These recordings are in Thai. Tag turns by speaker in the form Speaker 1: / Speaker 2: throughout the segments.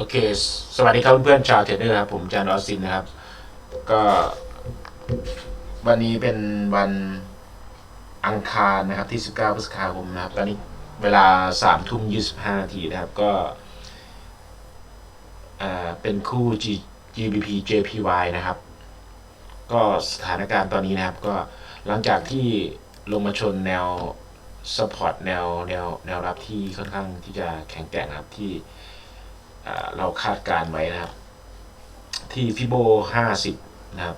Speaker 1: โอเค สวัสดีครับเพื่อนๆชาวเทรดเดอร์ครับผมจานออสซินนะครับ ก็วันนี้เป็นวันอังคารนะครับที่ 19พฤษภาคมนะครับ ตอนนี้เวลา3ทุ่ม25นาทีนะครับ ก็อ่าเป็นคู่ G GBP JPY นะครับ ก็สถานการณ์ตอนนี้นะครับ ก็หลังจากที่ลงมาชนแนว support แนวแนวแนวรับที่ค่อนข้างที่จะแข็งแกร่งนะครับที่ เราคาดการไว้นะครับ ที่ฟิโบห้าสิบนะครับ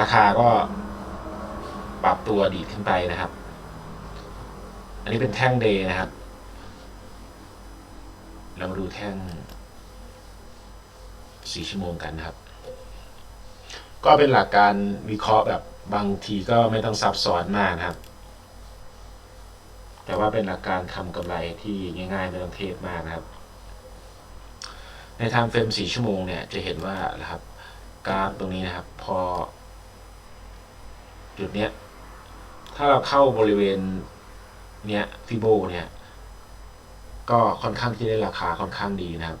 Speaker 1: ราคาก็ปรับตัวดีดขึ้นไปนะครับ อันนี้เป็นแท่งเดย์นะครับ เรามาดูแท่งสี่ชั่วโมงกันนะครับ ก็เป็นหลักการวิเคราะห์แบบบางทีก็ไม่ต้องซับซ้อนมากนะครับ แต่ว่าเป็นหลักการทำกำไรที่ง่ายๆไม่ต้องเทพมากนะครับ ในทม์เฟรม4ชั่วโมงเนี่ยจะเห็นว่านะครับกราฟตรงนี้นะครับ พอ จุดเนี้ย ถ้าเราเข้าบริเวณเนี้ยฟิโบเนี่ย ก็ค่อนข้างที่ได้ราคาค่อนข้างดีนะครับ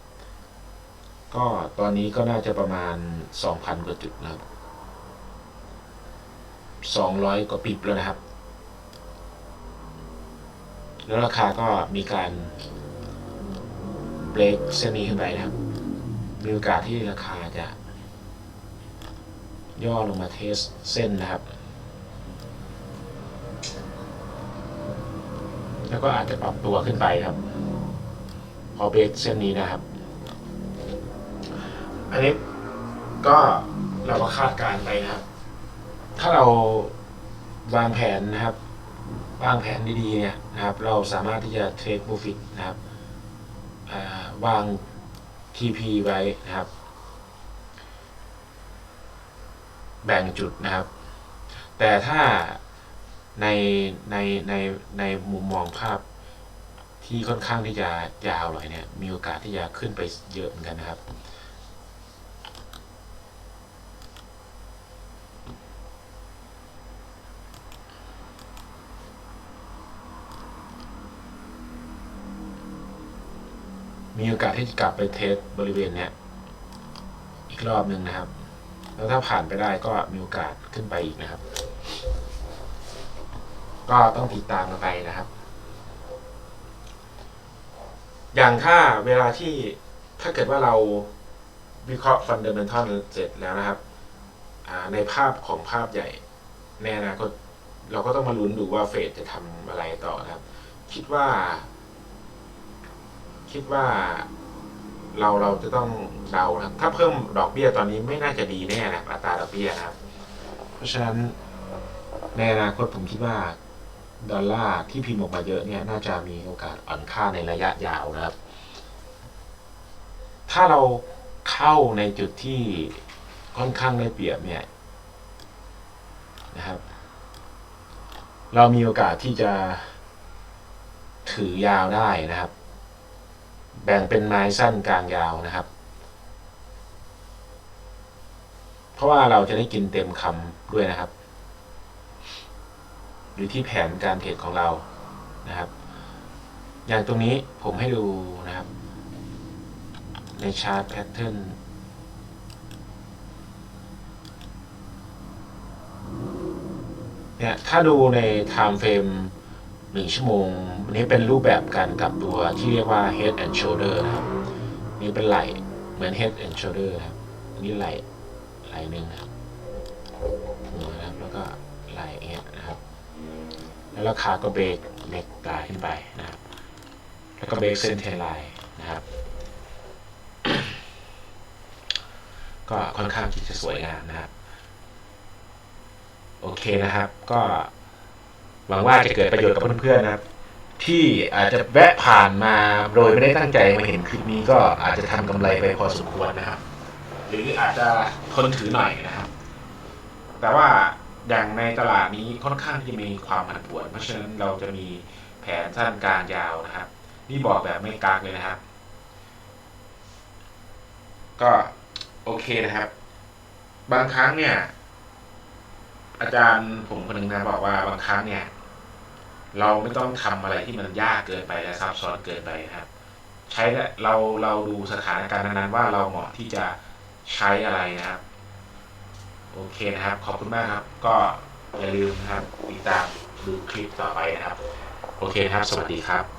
Speaker 1: ก็ตอนนี้ก็น่าจะประมาณ 2,000 กว่าจุดนะครับ200 กว่าปิบแล้วนะครับ แล้วราคาก็มีการเบรกเส้นนี้ขึ้นไปนะครับ มีโอกาสที่ราคาจะ ย่อลงมาเทสเส้นนะครับ แล้วก็อาจจะปรับตัวขึ้นไปครับ พอเบรกเส้นนี้นะครับ อันนี้ก็เราก็คาดการณ์ไปนะครับ ถ้าเราวางแผนนะครับ วางแผนดีๆเนี่ยนะครับเราสามารถที่จะเทค o ูฟิตนะครับอ่าวาง TP ไว้นะครับ แบ่งจุดนะครับ แต่ถ้าในในในในมุมมองภาพที่ค่อนข้างที่จะยาวหน่อยเนี่ยมีโอกาสที่จะขึ้นไปเยอะเหมือนกันนะครับ มีโอกาสที่จะกลับไปเทสบริเวณเนี้ยอีกรอบหนึ่งนะครับ แล้วถ้าผ่านไปได้ก็มีโอกาสขึ้นไปอีกนะครับ ก็ต้องติดตามกันไปนะครับ อย่างถ้าเวลาที่ถ้าเกิดว่าเราวิเคราะห์ฟันเด m เ n นทัลเสร็จแล้วนะครับในภาพของภาพใหญ่ในอนาคตเราก็ต้องมาลุ้นดูว่าเฟดจะทำอะไรต่อนะครับ คิดว่า คิดว่าเราเราจะต้องเดานะครับถ้าเพิ่มดอกเบี้ยตอนนี้ไม่น่าจะดีแน่นะอัตราดอกเบี้ยนะครับ เพราะฉะนั้นในอนาคตผมคิดว่าดอลลาร์ที่พิมพ์ออกมาเยอะเนี่ย น่าจะมีโอกาสอ่อนค่าในระยะยาวนะครับ ถ้าเราเข้าในจุดที่ค่อนข้างได้เปรียบเนี่ยนะครับ เรามีโอกาสที่จะถือยาวได้นะครับ แบ่งเป็นไม้สั้นกลางยาวนะครับ เพราะว่าเราจะได้กินเต็มคำด้วยนะครับ อยู่ที่แผนการเทรดของเรานะครับ อย่างตรงนี้ผมให้ดูนะครับ ในชาร์ตแพทเทิร์นเนี่ยถ้าดูใน time frame หนึ่งชั่วโมงอันนี้เป็นรูปแบบการกลับตัวที่เรียกว่า head and shoulder นะครับ นี่เป็นไหล่เหมือน head and shoulder นะครับนี่ไหล่ไหล่หนึ่งนะครับหัวนะครับแล้วก็ไหล่อย่างเงี้ยนะครับ แล้วราคาก็เบรกเล็กกลายขึ้นไปนะครับ แล้วก็เบรกเส้นเทนไลน์นะครับ ก็ค่อนข้างที่จะสวยงามนะครับ โอเคนะครับก็ หวังว่าจะเกิดประโยชน์กับเพื่อนๆนะครับ ที่อาจจะแวะผ่านมาโดยไม่ได้ตั้งใจมาเห็นคลิปนี้ก็อาจจะทำกำไรไปพอสมควรนะครับ หรืออาจจะทนถือหน่อยนะครับ แต่ว่าอย่างในตลาดนี้ค่อนข้างที่จะมีความผันผวน เพราะฉะนั้นเราจะมีแผนสั้นกลางยาวนะครับ นี่บอกแบบไม่กากเลยนะครับ ก็โอเคนะครับ บางครั้งเนี่ย อาจารย์ผมคนหนึ่งนะบอกว่าบางครั้งเนี่ย เราไม่ต้องทำอะไรที่มันยากเกินไปและซับซ้อนเกินไปนะครับ ใช้และเราเราดูสถานการณ์นั้นๆว่าเราเหมาะที่จะใช้อะไรนะครับ โอเคนะครับ ขอบคุณมากครับ ก็อย่าลืมนะครับติดตามดูคลิปต่อไปนะครับ โอเคครับ สวัสดีครับ